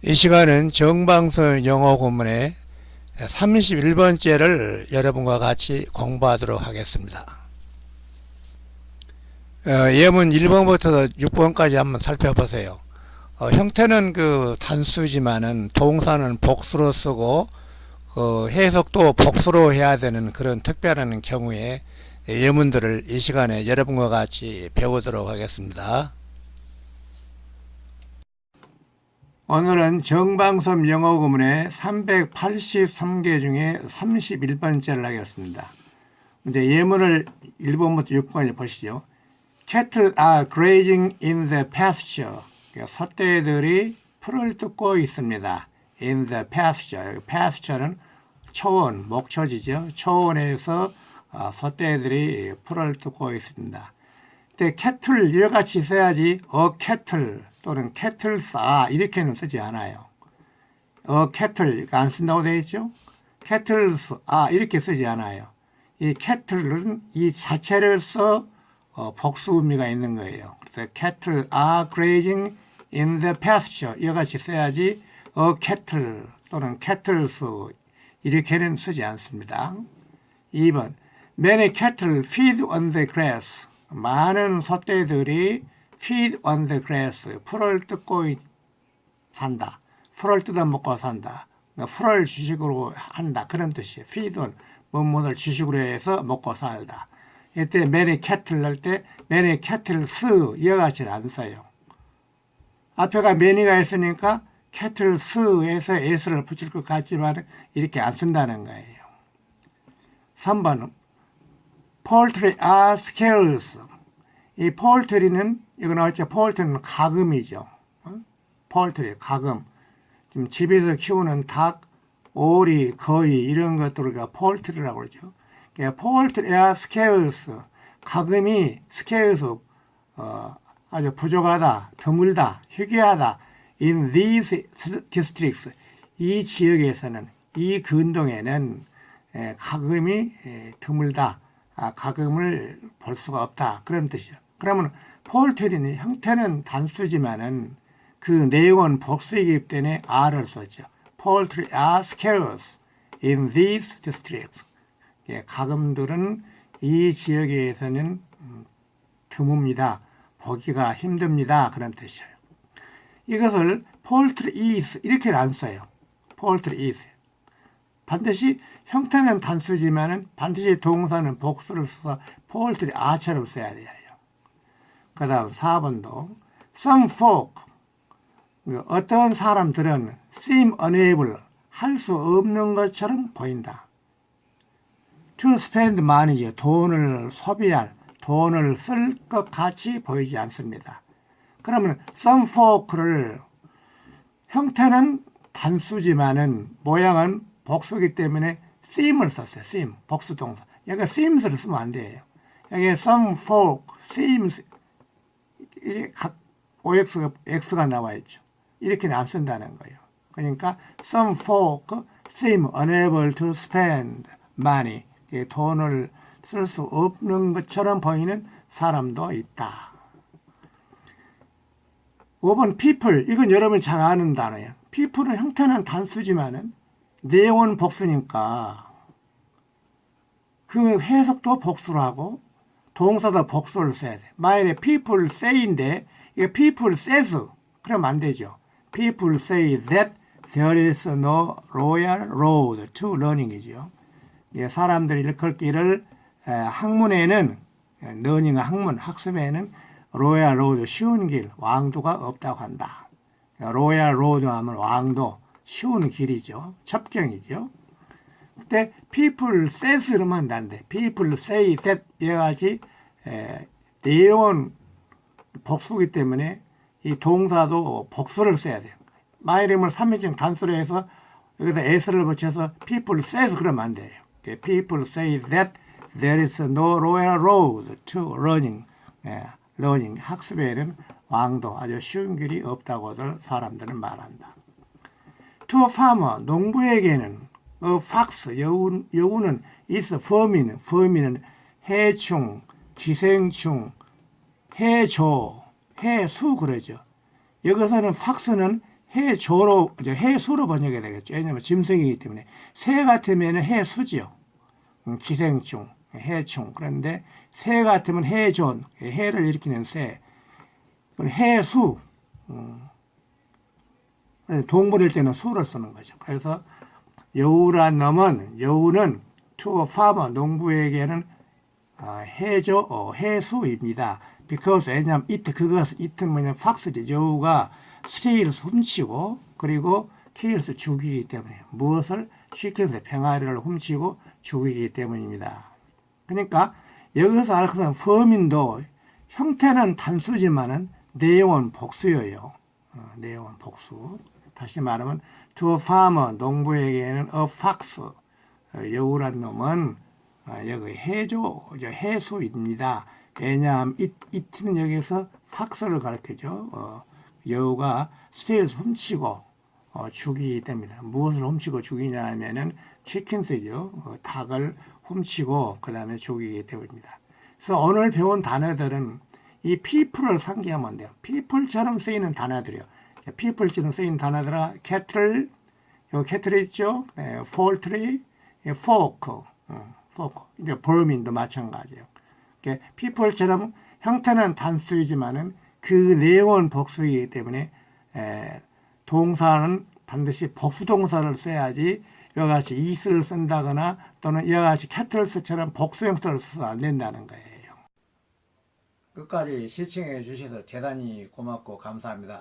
이 시간은 정방송 영어 고문의 31번째를 여러분과 같이 공부하도록 하겠습니다. 어, 예문 1번부터 6번까지 한번 살펴보세요. 어, 형태는 그 단수지만은 동사는 복수로 쓰고 어, 해석도 복수로 해야 되는 그런 특별한 경우에 예문들을 이 시간에 여러분과 같이 배우도록 하겠습니다. 오늘은 정방섬 영어 구문의 383개 중에 31번째를 하겠습니다. 이제 예문을 1번부터 6번에 보시죠. Cattle are grazing in the pasture. 그러니까 소떼들이 풀을 뜯고 있습니다. In the pasture. pasture는 초원, 목초지죠. 초원에서 어, 소떼들이 풀을 뜯고 있습니다. 근데 캐틀 이같이 써야지 어 캐틀 또는 캐틀 싸 이렇게는 쓰지 않아요. 어 캐틀 안 쓴다고 되어 있죠? 캐틀스 아 이렇게 쓰지 않아요. 이 캐틀은 이 자체로서 어, 복수 의미가 있는 거예요. 그래서 cattle are grazing in the pasture 이같이 써야지 어 cattle 또는 cattles이렇게는 쓰지 않습니다. 2번 Many cattle feed on the grass. 많은 소떼들이 feed on the grass. 풀을 뜯고 산다. 풀을 뜯어 먹고 산다. 그러니까 풀을 주식으로 한다. 그런 뜻이에요. feed on. 뭐뭐를 주식으로 해서 먹고 살다. 이때 many cattle 할때 many cattles 이와 같이 안 써요. 앞에가 many가 있으니까 cattles에서 s를 붙일 것 같지만 이렇게 안 쓴다는 거예요. 3번은 poultry are scarce. 이 poultry는 이거 나왔죠. poultry는 가금이죠. 어? poultry 가금. 지금 집에서 키우는 닭, 오리, 거위 이런 것들을 우리가 poultry라고 그러죠. 그러니까 are scarce. 가금이 scarce 어, 아주 부족하다, 드물다, 희귀하다. In these districts 이 지역에서는 이 근동에는 에, 가금이 에, 드물다. 아, 가금을 볼 수가 없다. 그런 뜻이죠. 그러면 폴트리는 형태는 단수지만은 그 내용은 복수이기 때문에 R을 썼죠. Poultry are scarce in these districts. 예, 가금들은 이 지역에서는 음, 드뭅니다. 보기가 힘듭니다. 그런 뜻이에요. 이것을 poultry is 이렇게는 안 써요. poultry is. 반드시 형태는 단수지만은 반드시 동사는 복수를 써서 poultry are처럼 써야 돼요. 그 다음 4번도 some folk 어떤 사람들은 seem unable 할 수 없는 것처럼 보인다. to spend money 돈을 소비할 돈을 쓸 것 같이 보이지 않습니다. 그러면 some folk를 형태는 단수지만은 모양은 복수기 때문에 seem을 썼어요. seem 복수 동사. 여기 seems를 쓰면 안 돼요. 여기 some folk seems 각 OX가 X가 나와 있죠. 이렇게는 안 쓴다는 거예요. 그러니까 some folk seem unable to spend money. 돈을 쓸 수 없는 것처럼 보이는 사람도 있다. 5번 people 이건 여러분 잘 아는 단어예요. people은 형태는 단수지만은 내용은 복수니까 그 해석도 복수로 하고 동사도 복수를 써야 돼. 만약에 people say인데 이게 people says 그러면 안 되죠. people say that there is no royal road to learning이죠. 예, 사람들이 그렇게 이를 학문에는 learning 학문 학습에는 로얄 로드 쉬운 길 왕도가 없다고 한다. 로얄 로드 하면 왕도 쉬운 길이죠. 첩경이죠. 그때 people says 이러면 안 되는데 people say that 내 용은 복수기 때문에 이 동사도 복수를 써야 돼요. 마이름을 3인칭 단수로 해서 여기서 s를 붙여서 people says 그러면 안 돼요. people say that there is no royal road to learning. learning 학습에는 왕도 아주 쉬운 길이 없다고들 사람들은 말한다. To a farmer 농부에게는 a fox 여우, 여우는 is 범인 범인은 해충 기생충 해조 해수 그러죠. 여기서는 fox는 해조로 해수로 번역이 되겠죠. 왜냐하면 짐승이기 때문에 새 같으면 해수지요. 음, 기생충, 해충. 그런데 새 같으면 해존, 해를 일으키는 새. 해수. 음. 동물일 때는 수를 쓰는 거죠. 그래서 여우란 놈은 여우는 a farmer 농부에게는 아, 해조 어, 해수입니다. because 왜냐하면 it 그것 it은 뭐냐면 fox지 여우가 스테이를 훔치고 그리고 kills 죽이기 때문에 무엇을 chickens 병아리를 훔치고 죽이기 때문입니다. 그러니까 여기서 알 것은 범인도 형태는 단수지만은 내용은 복수예요. 어, 내용은 복수. 다시 말하면 to a farmer 농부에게는 a fox 어, 여우란 놈은 어, 여기 해조 저 해수입니다. 왜냐하면 이, 이트는 여기서 fox를 가르쳐죠. 어, 여우가 스테일을 훔치고 어, 죽이기 때문에 무엇을 훔치고 죽이냐 하면은 치킨스죠. 어, 닭을 훔치고 그 다음에 죽이기 때문입니다. 그래서 오늘 배운 단어들은 이 people을 상기하면 돼요. people처럼 쓰이는 단어들이요. people처럼 쓰이는 단어들은 cattle, 요 cattle 있죠. 네, poultry, 예, fork, 어, fork. 이제 범인도 마찬가지예요. 이렇게 people처럼 형태는 단수이지만은 그 내용은 복수이기 때문에 에, 동사는 반드시 복수 동사를 써야지 이와 같이 is를 쓴다거나 또는 이와 같이 cattle스처럼 복수 형태를 써서 안 된다는 거예요. 끝까지 시청해 주셔서 대단히 고맙고 감사합니다.